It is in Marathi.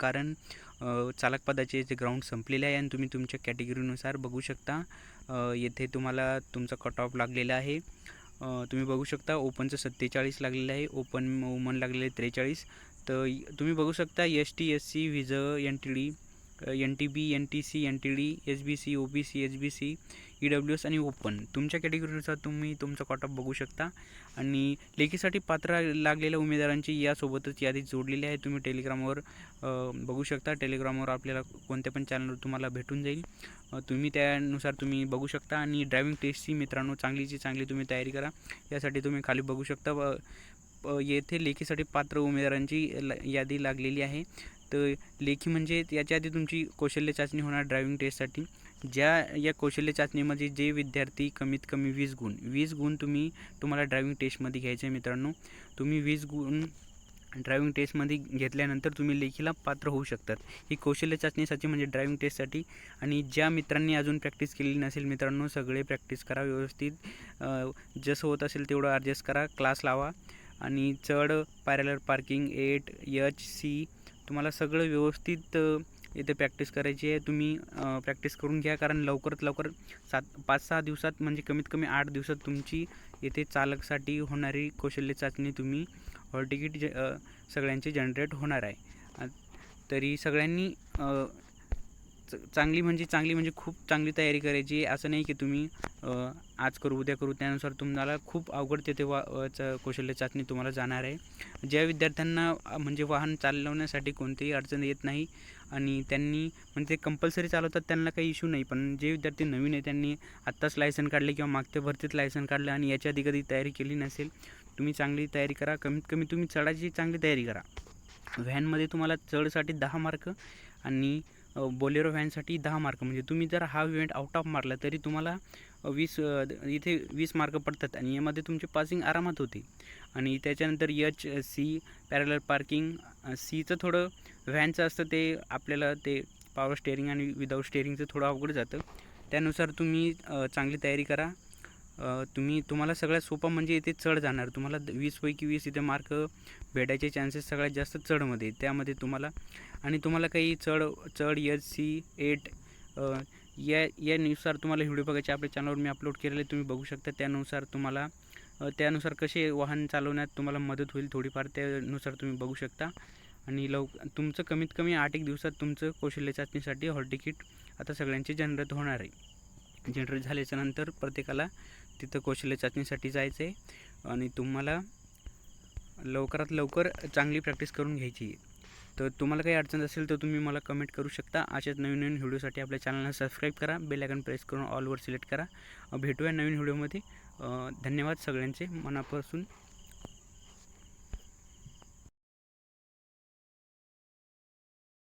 कारण चालकपदाचे जे ग्राउंड संपलेले आहे आणि तुम्ही तुमच्या कॅटेगरीनुसार बघू शकता. येथे तुम्हाला तुमचा कट ऑफ लागलेला आहे. तुम्ही बघू शकता ओपनचं सत्तेचाळीस लागलेलं आहे ओपन वुमन लागलेलं आहे त्रेचाळीस. तर तुम्ही बघू शकता S T S C VJ N T D N T B N T C N T D S B C O B C H B C E W S आणि ओपन तुमच्या कॅटेगरीनुसार तुम्ही तुमचा कॉटअप ऑफ बघू शकता. आणि लेखीसाठी पात्र लागलेल्या उमेदवारांची यासोबतच यादी जोडलेली आहे. तुम्ही टेलिग्रामवर बघू शकता. टेलिग्रामवर आपल्याला कोणत्या पण चॅनलवर तुम्हाला भेटून जाईल. तुम्ही त्यानुसार तुम्ही बघू शकता. आणि ड्रायव्हिंग टेस्टची मित्रांनो चांगलीची चांगली तुम्ही तयारी करा. यासाठी तुम्ही खाली बघू शकता. येथे लेखीसाठी पात्र उमेदवारांची ल- यादी लागलेली आहे. तर लेखी म्हणजे याच्या आधी तुमची कौशल्य चाचणी होणार ड्रायव्हिंग टेस्टसाठी ज्या या कौशल्य चाचणीमध्ये जे विद्यार्थी कमीत कमी वीस गुण वीस गुण तुम्ही तुम्हाला ड्रायव्हिंग टेस्टमध्ये घ्यायचे मित्रांनो. तुम्ही वीस गुण ड्रायव्हिंग टेस्टमध्ये घेतल्यानंतर तुम्ही लेखीला पात्र होऊ शकतात. ही कौशल्य चाचणीसाठी म्हणजे ड्रायव्हिंग टेस्टसाठी आणि ज्या मित्रांनी अजून प्रॅक्टिस केलेली नसेल मित्रांनो सगळे प्रॅक्टिस करा व्यवस्थित. जसं होत असेल तेवढं ॲडजस्ट करा क्लास लावा. आणि चढ parallel parking at H C तुम्हाला सगळं व्यवस्थित इथे प्रॅक्टिस करायची आहे. तुम्ही प्रॅक्टिस करून घ्या. कारण लवकरात लवकर सात पाच सहा दिवसात म्हणजे कमीत कमी आठ दिवसात तुमची येथे चालकसाठी होणारी कौशल्य चाचणी तुम्ही हॉल तिकीट जे सगळ्यांचे जनरेट होणार आहे. तरी सगळ्यांनी च- चांगली म्हणजे चांगली म्हणजे खूप चांगली तयारी करायची असं नाही की तुम्ही आज करू उद्या करू त्यानुसार तुम्हाला खूप अवघड तेथे वा च कौशल्य चाचणी तुम्हाला जाणार आहे. ज्या विद्यार्थ्यांना म्हणजे वाहन चालवण्यासाठी कोणतीही अडचण येत नाही आणि त्यांनी म्हणजे ते कंपल्सरी चालवतात त्यांना काही इश्यू नाही. पण जे विद्यार्थी नवीन आहे त्यांनी आत्ताच लायसन काढले किंवा मागच्या भरतीत लायसन काढलं आणि याच्या आधी कधी तयारी केली नसेल तुम्ही चांगली तयारी करा. कमीत कमी तुम्ही चढायची चांगली तयारी करा. व्हॅनमध्ये तुम्हाला चढसाठी दहा मार्क आणि बोलेरो व्हॅनसाठी दहा मार्क. म्हणजे तुम्ही जर हा इव्हेंट आउट ऑफ मारला तरी तुम्हाला वीस इथे वीस मार्क पडतात. आणि यामध्ये तुमची पासिंग आरामात होते. आणि त्याच्यानंतर एच सी पॅरलर पार्किंग सीचं थोडं व्हॅनचं असतं ते आपल्याला ते पावर स्टेअरिंग आणि विदाऊट स्टेअरिंगचं थोडं अवघड जातं. त्यानुसार तुम्ही चांगली तयारी करा. तुम्ही तुम्हाला सगळ्यात सोपं म्हणजे इथे चढ जाणार. तुम्हाला वीसपैकी वीस इथे मार्क भेटायचे चान्सेस सगळ्यात जास्त चढमध्ये. त्यामध्ये तुम्हाला आणि तुम्हाला काही चढ चढ एच सी एट या यानुसार तुम्हाला व्हिडिओ बघायचे. आपल्या चॅनलवर मी अपलोड केलेले तुम्ही बघू शकता. त्यानुसार तुम्हाला त्यानुसार कसे वाहन चालवण्यात तुम्हाला मदत होईल थोडीफार त्यानुसार तुम्ही बघू शकता. आणि लव तुमचं कमीत कमी आठ एक दिवसात तुमचं कौशल्य चाचणीसाठी हॉल तिकीट आता सगळ्यांचे जनरेट होणार आहे. जनरेट झाल्याच्यानंतर प्रत्येकाला तिथं कौशल्य चाचणीसाठी जायचं आहे आणि तुम्हाला लवकरात लवकर चांगली प्रॅक्टिस करून घ्यायची. आहे तर तुम्हाला काही अडचण असेल तर तुम्ही मला कमेंट करू शकता. अशाच नवीन नवीन व्हिडिओसाठी आपल्या चॅनलला सबस्क्राईब करा. बेल आयकॉन प्रेस करून ऑलवर सिलेक्ट करा. भेटूया नवीन व्हिडिओमध्ये. धन्यवाद सगळ्यांचे. मनापासून